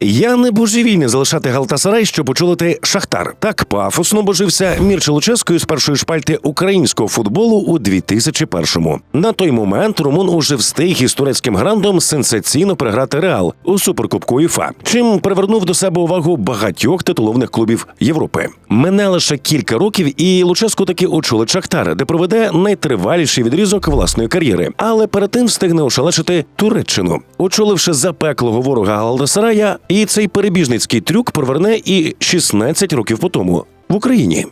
Я не божевільний залишати Галтасарай, щоб очолити Шахтар. Так пафосно божився Мірча Луческо з першої шпальти українського футболу у 2001-му. На той момент Румун уже встиг із турецьким грандом сенсаційно переграти Реал у суперкубку УЄФА, чим привернув до себе увагу багатьох титулованих клубів Європи. Мене лише кілька років, і Луческо таки очолить Шахтар, де проведе найтриваліший відрізок власної кар'єри. Але перед тим встигне ошелешити Туреччину, очоливши запеклого ворога Галдасарая, і цей перебіжницький трюк проверне і 16 років по тому в Україні.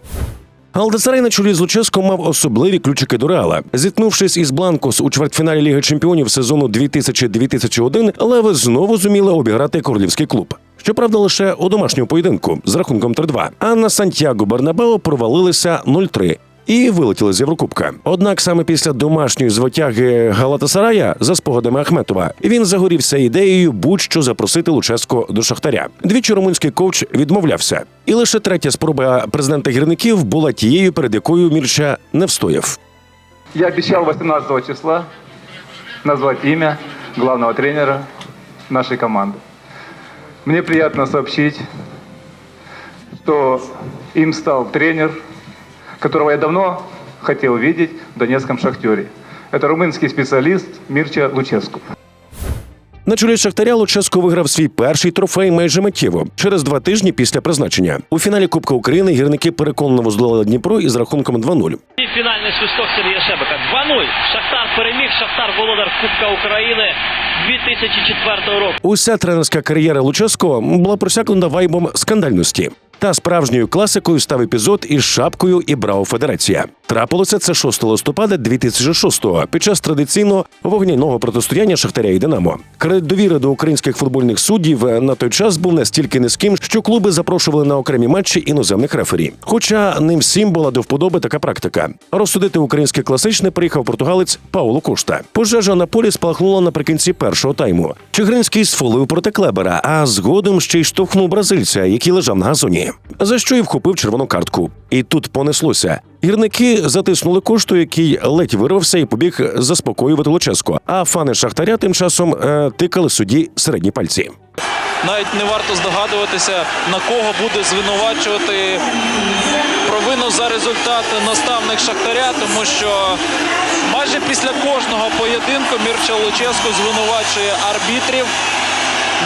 Галдасарай на чолі з Луческо мав особливі ключики до Реала. Зіткнувшись із Бланкос у чвертьфіналі Ліги Чемпіонів сезону 2000-2001, Леви знову зуміли обіграти королівський клуб. Щоправда, лише у домашньому поєдинку з рахунком 3-2. А на Сантьяго Бернабео провалилися 0-3 і вилетіли з Єврокубка. Однак саме після домашньої звитяги Галатасарая, за спогадами Ахметова, він загорівся ідеєю будь-що запросити Луческо до Шахтаря. Двічі румунський коуч відмовлявся, і лише третя спроба президента гірників була тією, перед якою Мірча не встояв. Я обещал 18 числа назвать имя главного тренера нашей команды. Мне приятно сообщить, что им стал тренер, которого я давно хотел видеть в Донецком «Шахтере». Это румынский специалист Мирча Луческу. На чолі Шахтаря Луческо виграв свій перший трофей майже миттєво через два тижні після призначення. У фіналі Кубка України гірники переконливо здолали Дніпро із рахунком 2-0. І фінальний свисток Сергія Шебека. 2-0. Шахтар переміг. Шахтар володар Кубка України 2004 року. Уся тренерська кар'єра Луческо була просякнута вайбом скандальності. Та справжньою класикою став епізод із шапкою і Браво Федерація. Трапилося це 6 листопада 2006-го під час традиційного вогняного протистояння Шахтаря і Динамо. Кредит довіри до українських футбольних суддів на той час був настільки низьким, що клуби запрошували на окремі матчі іноземних рефері. Хоча не всім була до вподоби така практика. Розсудити українське класичне приїхав португалець Пауло Кошта. Пожежа на полі спалахнула наприкінці першого тайму. Чигринський сфолив проти Клебера, а згодом ще й штовхнув бразильця, який лежав на газоні. За що й вхопив червону картку. І тут понеслося. Гірники затиснули кошту, який ледь вирвався і побіг заспокоювати Луческо. А фани Шахтаря тим часом е, тикали судді середні пальці. Навіть не варто здогадуватися, на кого буде звинувачувати провину за результат наставник Шахтаря, тому що майже після кожного поєдинку Мірча Луческо звинувачує арбітрів,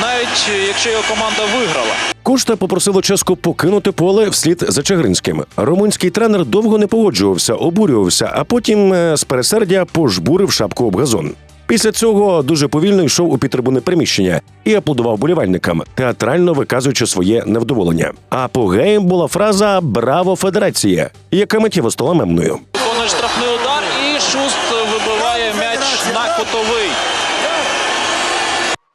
навіть якщо його команда виграла. Кошта попросив Луческо покинути поле вслід за Чигринським. Румунський тренер довго не погоджувався, обурювався, а потім е, з пересердя пожбурив шапку об газон. Після цього дуже повільно йшов у підтрибуни приміщення і аплодував болівальникам, театрально виказуючи своє невдоволення. А апогеєм була фраза Браво Федерація, яка миттєво стала мемною. Виконує штрафний удар і Шуст вибиває м'яч на кутовий.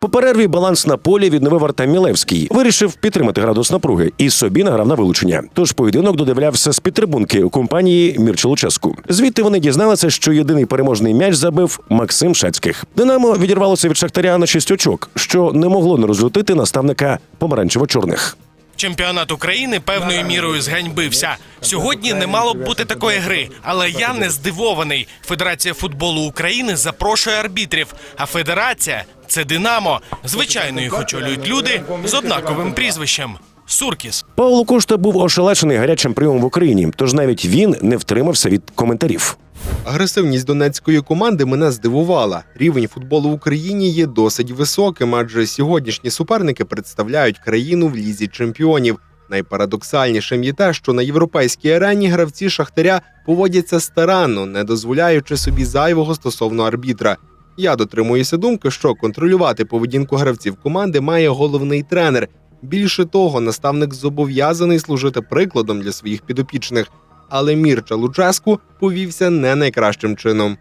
По перерві баланс на полі відновив Артем Мілевський. Вирішив підтримати градус напруги і собі награв на вилучення. Тож поєдинок додивлявся з підтрибунки у компанії Мірча Луческу. Звідти вони дізналися, що єдиний переможний м'яч забив Максим Шацьких. Динамо відірвалося від Шахтаря на шість очок, що не могло не розлютити наставника помаранчево-чорних. Чемпіонат України певною мірою зганьбився. Сьогодні не мало б бути такої гри, але я не здивований. Федерація футболу України запрошує арбітрів. А федерація це Динамо. Звичайно, їх очолюють люди з однаковим прізвищем Суркіс. Павло Кошта був ошелешений гарячим прийомом в Україні, тож навіть він не втримався від коментарів. Агресивність донецької команди мене здивувала. Рівень футболу в Україні є досить високим, адже сьогоднішні суперники представляють країну в лізі чемпіонів. Найпарадоксальнішим є те, що на європейській арені гравці Шахтаря поводяться старанно, не дозволяючи собі зайвого стосовно арбітра. Я дотримуюся думки, що контролювати поведінку гравців команди має головний тренер. Більше того, наставник зобов'язаний служити прикладом для своїх підопічних. Але Мірча Луческу повівся не найкращим чином.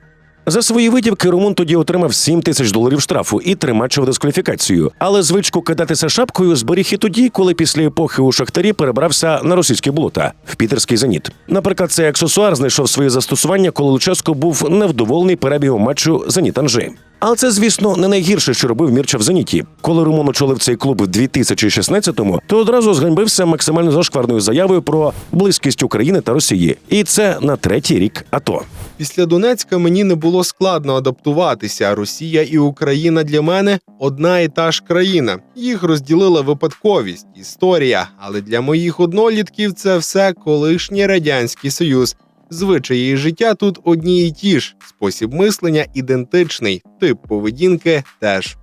За свої витівки Румун тоді отримав 7 тисяч доларів штрафу і тримачив дискваліфікацію. Але звичку кидатися шапкою зберіг і тоді, коли після епохи у Шахтарі перебрався на російські болота в пітерський зеніт. Наприклад, цей аксесуар знайшов своє застосування, коли Луческо був невдоволений перебігом матчу Зеніт Анжи. Але це, звісно, не найгірше, що робив Мірча в Зеніті. Коли Румун очолив цей клуб в 2016-му, то одразу зганьбився максимально зашкварною заявою про близькість України та Росії. І це на третій рік АТО. Після Донецька мені не було складно адаптуватися. Росія і Україна для мене одна і та ж країна. Їх розділила випадковість, історія. Але для моїх однолітків це все колишній радянський союз. Звичаї життя тут одні і ті ж. Спосіб мислення ідентичний, тип поведінки теж.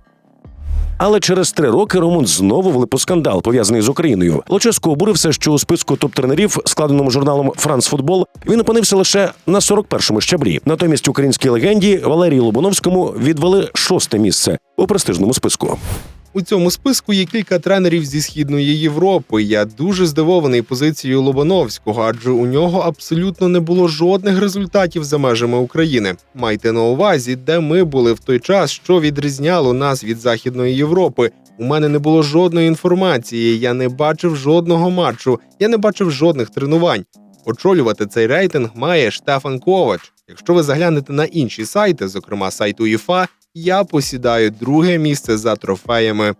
Але через три роки Румун знову влип у скандал, пов'язаний з Україною. Лоческо обурився, що у списку топ-тренерів, складеному журналом Франс Футбол, він опинився лише на 41-му щаблі. Натомість українській легенді Валерії Лобановському відвели шосте місце у престижному списку. У цьому списку є кілька тренерів зі східної Європи. Я дуже здивований позицією Лобановського, адже у нього абсолютно не було жодних результатів за межами України. Майте на увазі, де ми були в той час, що відрізняло нас від Західної Європи. У мене не було жодної інформації. Я не бачив жодного матчу, я не бачив жодних тренувань. Очолювати цей рейтинг має Штефан Ковач. Якщо ви заглянете на інші сайти, зокрема сайт УЄФА, я посідаю друге місце за трофеями.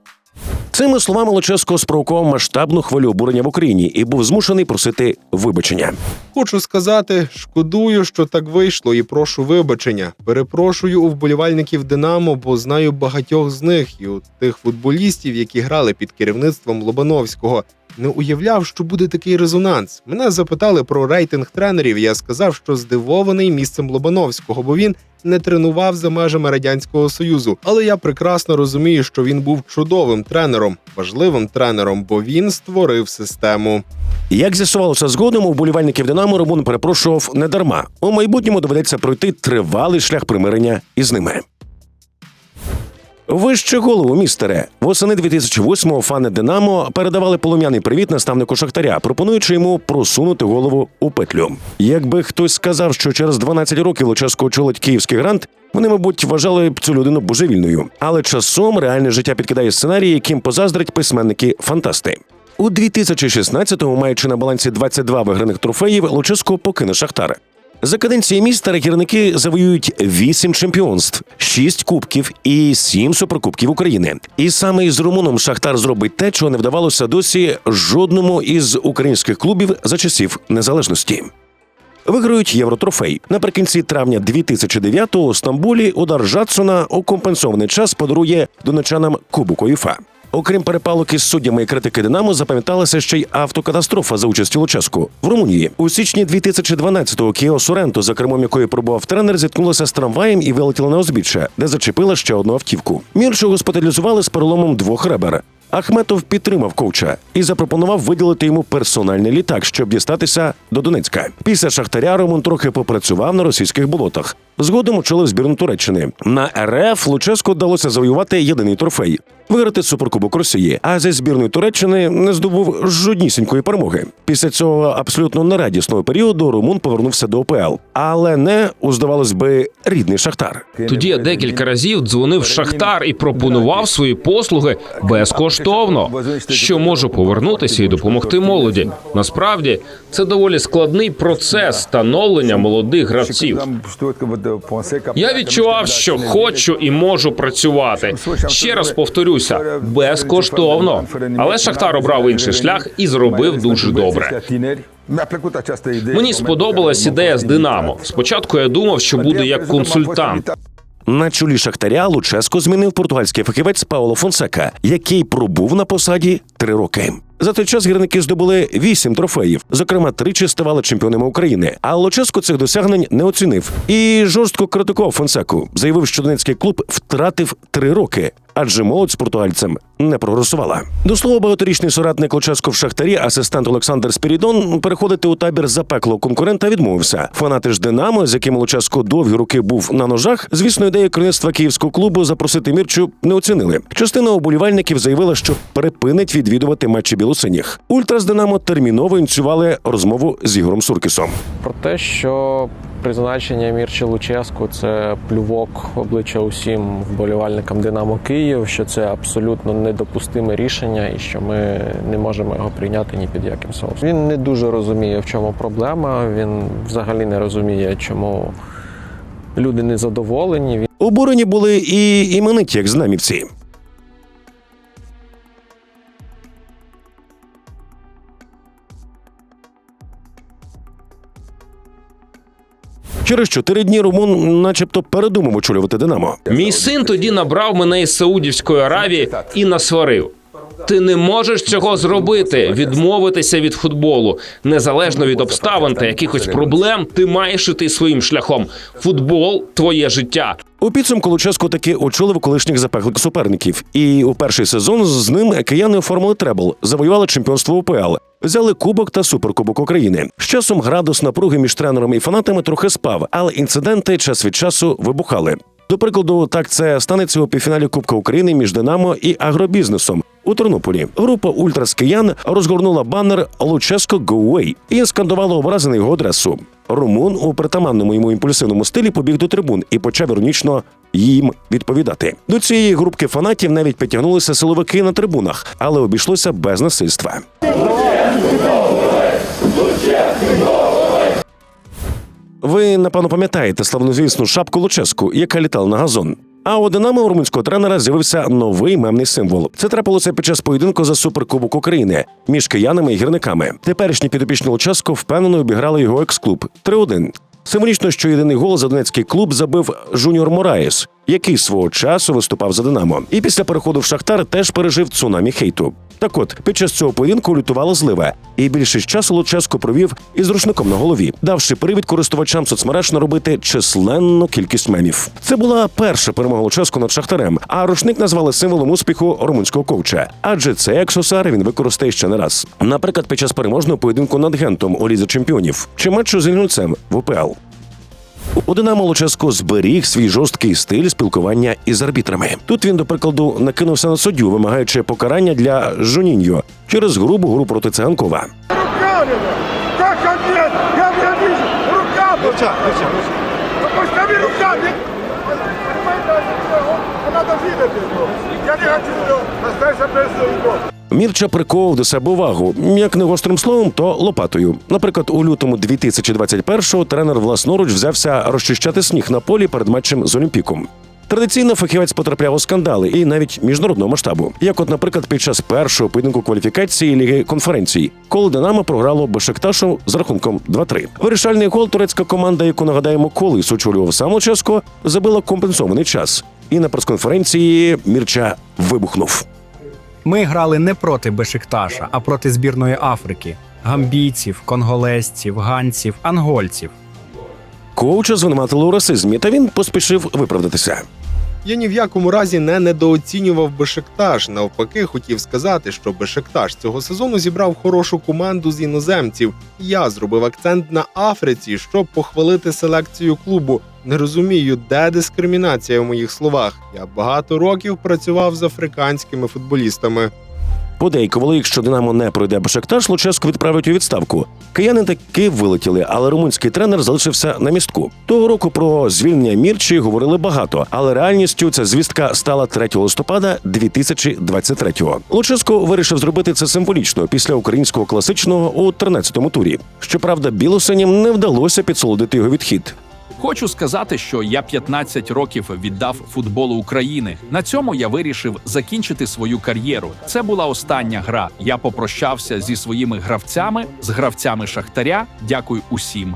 Цими словами Луческо спровокував масштабну хвилю обурення в Україні і був змушений просити вибачення. Хочу сказати, шкодую, що так вийшло, і прошу вибачення. Перепрошую у вболівальників Динамо, бо знаю багатьох з них і у тих футболістів, які грали під керівництвом Лобановського. Не уявляв, що буде такий резонанс. Мене запитали про рейтинг тренерів. Я сказав, що здивований місцем Лобановського, бо він не тренував за межами радянського союзу. Але я прекрасно розумію, що він був чудовим тренером, важливим тренером, бо він створив систему. Як з'ясувалося згодом, у вболівальників Динамо Румун перепрошував не дарма. У майбутньому доведеться пройти тривалий шлях примирення із ними. Вище голову, містере. Восени 2008-го фани Динамо передавали полум'яний привіт наставнику Шахтаря, пропонуючи йому просунути голову у петлю. Якби хтось сказав, що через 12 років Луческо очолить київський грант, вони, мабуть, вважали б цю людину божевільною. Але часом реальне життя підкидає сценарії, яким позаздрять письменники-фантасти. У 2016-му, маючи на балансі 22 виграних трофеїв, Луческо покине Шахтар. За каденції міста гірники завоюють 8 чемпіонств, 6 кубків і 7 суперкубків України. І саме із Румуном Шахтар зробить те, чого не вдавалося досі жодному із українських клубів за часів незалежності. Виграють євротрофей. Наприкінці травня 2009-го у Стамбулі удар Жадсона у компенсований час подарує донечанам Кубок УЄФА. Окрім перепалок із суддями і критики Динамо, запам'яталася ще й автокатастрофа за участю Луческу в Румунії. У січні 2012-го Кіо Соренто, за кермом якої пробував тренер, зіткнулася з трамваєм і вилетіла на узбіччя, де зачепила ще одну автівку. Мірчу госпіталізували з переломом двох ребер. Ахметов підтримав коуча і запропонував виділити йому персональний літак, щоб дістатися до Донецька. Після Шахтаря Роман трохи попрацював на російських болотах. Згодом очолив збірну Туреччини. На РФ Луческу вдалося завоювати єдиний трофей виграти суперкубок Росії. А зі збірної Туреччини не здобув жоднісінької перемоги. Після цього абсолютно нерадісного періоду Румун повернувся до ОПЛ, але не у здавалось би рідний Шахтар. Тоді я декілька разів дзвонив Шахтар і пропонував свої послуги безкоштовно, що можу повернутися і допомогти молоді. Насправді це доволі складний процес становлення молодих гравців. Я відчував, що хочу і можу працювати. Ще раз повторюся, безкоштовно. Але Шахтар обрав інший шлях і зробив дуже добре. Мені сподобалась ідея з Динамо. Спочатку я думав, що буду як консультант. На чолі Шахтаря Луческо змінив португальський фахівець Пауло Фонсека, який пробув на посаді три роки. За той час гірники здобули вісім трофеїв. Зокрема, тричі ставали чемпіонами України. А Луческо цих досягнень не оцінив і жорстко критикував Фонсеку. Заявив, що донецький клуб втратив три роки, адже молодь з португальцем не прогресувала. До слова, багаторічний соратник Луческо в Шахтарі, асистент Олександр Спірідон, переходити у табір запеклого конкурента відмовився. Фанати ж Динамо, з яким Луческо довгі роки був на ножах, звісно, ідею керівництва київського клубу запросити Мірчу не оцінили. Частина оболівальників заявила, що припинить відвідувати матчі білосиніх. Ультра з Динамо терміново ініціювали розмову з Ігорем Суркісом. про те, що призначення Мірчі Луческу це плювок обличчя усім вболівальникам Динамо Київ, що це абсолютно недопустиме рішення і що ми не можемо його прийняти ні під яким соусом. Він не дуже розуміє, в чому проблема. Він взагалі не розуміє, чому люди не задоволені. Він Обурені були і імениті, як знамівці. Через чотири дні Румун, начебто, передумав очолювати Динамо. Мій син тоді набрав мене із Саудівської Аравії і насварив. Ти не можеш цього зробити, відмовитися від футболу. Незалежно від обставин та якихось проблем, ти маєш іти своїм шляхом. Футбол твоє життя. У підсумку Луческо таки очолив колишніх запеклих суперників, і у перший сезон з ним кияни оформили требл, завоювали чемпіонство УПЛ, взяли кубок та суперкубок України. З часом градус напруги між тренерами і фанатами трохи спав, але інциденти час від часу вибухали. До прикладу, так це станеться у півфіналі Кубка України між Динамо і агробізнесом. У Тернополі група ультрас киян розгорнула банер Луческо Away і скандувала образи на його адресу. Румун у притаманному йому імпульсивному стилі побіг до трибун і почав іронічно їм відповідати. До цієї групки фанатів навіть підтягнулися силовики на трибунах, але обійшлося без насильства. Ви напевно пам'ятаєте славнозвісну шапку Луческу, яка літала на газон. А у Динамо румунського тренера з'явився новий мемний символ. Це трапилося під час поєдинку за суперкубок України між киянами і гірниками. Теперішні підопічні Луческо впевнено обіграли його екс-клуб 3-1. Символічно, що єдиний гол за донецький клуб забив Жуніор Мораєс, який свого часу виступав за Динамо. І після переходу в Шахтар теж пережив цунамі хейту. Так от, під час цього поєдинку лютувала злива, і більшість часу Луческо провів із рушником на голові, давши привід користувачам соцмереж наробити численну кількість мемів. Це була перша перемога Луческо над Шахтарем, а рушник назвали символом успіху румунського коуча. Адже цей аксесуар він використає ще не раз. Наприклад, під час переможного поєдинку над Гентом у Лізі чемпіонів чи матчу з Ільнюцем в УПЛ. У Динамо Луческо зберіг свій жорсткий стиль спілкування із арбітрами. Тут він, до прикладу, накинувся на суддю, вимагаючи покарання для Жоніньо через грубу гру проти циганкова. руками! Как конкретно? Я меня вижу! Руками! Рычаг, рычаг, рычаг. Ну постави руками! Надо видеть его. Я не хочу остаться без его. Мірча приковував до себе увагу, як не гострим словом, то лопатою. Наприклад, у лютому 2021-го тренер власноруч взявся розчищати сніг на полі перед матчем з Олімпіком. Традиційно фахівець потрапляв у скандали і навіть міжнародного масштабу, як, от, наприклад, під час першого поєдинку кваліфікації ліги конференцій, коли Динамо програло Бешикташу з рахунком 2-3. Вирішальний гол турецька команда, яку нагадаємо, колись очолював сам Луческо, забила компенсований час. І на прес-конференції Мірча вибухнув. Ми грали не проти Бешикташа, а проти збірної Африки, гамбійців, конголезців, ганців, ангольців. Коуча звинуватили у расизмі, та він поспішив виправдатися. Я ні в якому разі не недооцінював Бешикташ. Навпаки, хотів сказати, що Бешикташ цього сезону зібрав хорошу команду з іноземців. Я зробив акцент на Африці, щоб похвалити селекцію клубу. Не розумію, де дискримінація в моїх словах. Я багато років працював з африканськими футболістами. Подейкували, якщо Динамо не пройде Бешикташ, Луческо відправить у відставку. Кияни таки вилетіли, але румунський тренер залишився на містку. Того року про звільнення Мірчі говорили багато, але реальністю ця звістка стала 3 листопада 2023-го. Луческо вирішив зробити це символічно після українського класичного у 13-му турі. Щоправда, білосиням не вдалося підсолодити його відхід. Хочу сказати, що я 15 років віддав футболу України. На цьому я вирішив закінчити свою кар'єру. Це була остання гра. Я попрощався зі своїми гравцями, з гравцями Шахтаря. Дякую усім.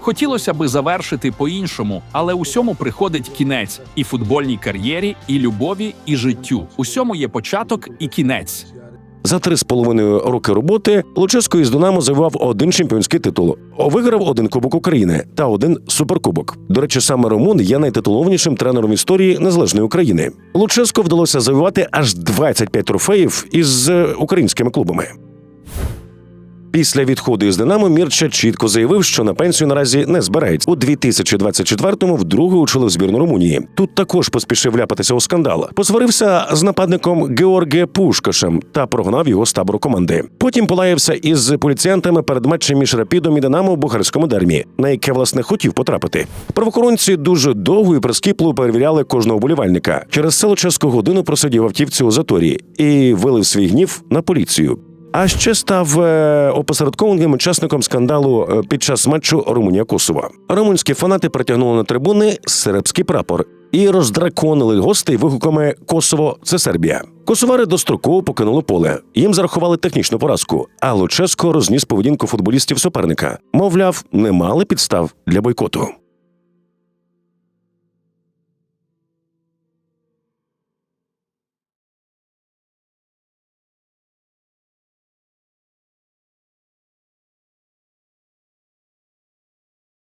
Хотілося би завершити по-іншому, але усьому приходить кінець і футбольній кар'єрі, і любові, і життю. Усьому є початок і кінець. За три з половиною роки роботи Луческо із Динамо завивав один чемпіонський титул, виграв один Кубок України та один суперкубок. До речі, саме Румун є найтитулованішим тренером історії незалежної України. Луческо вдалося завивати аж 25 трофеїв із е, українськими клубами. Після відходу із Динамо Мірча чітко заявив, що на пенсію наразі не збирається. У 2024-му вдруге очолив збірну Румунії. Тут також поспішив вляпатися у скандал. Посварився з нападником Георге Пушкашем та прогнав його з табору команди. Потім полаявся із поліціянтами перед матчем між Рапідом і Динамо в Бухарському дермі, на яке власне хотів потрапити. Правоохоронці дуже довго і прискіпливо перевіряли кожного болівальника. Через це Луческо годину просидів автівці у заторі і вилив свій гнів на поліцію. А ще став е, опосередкованим учасником скандалу е, під час матчу Румунія Косово. Румунські фанати притягнули на трибуни сербський прапор і роздраконили гостей вигуками Косово це Сербія. Косовари достроково покинули поле. Їм зарахували технічну поразку. А Луческо розніс поведінку футболістів суперника. Мовляв, не мали підстав для бойкоту.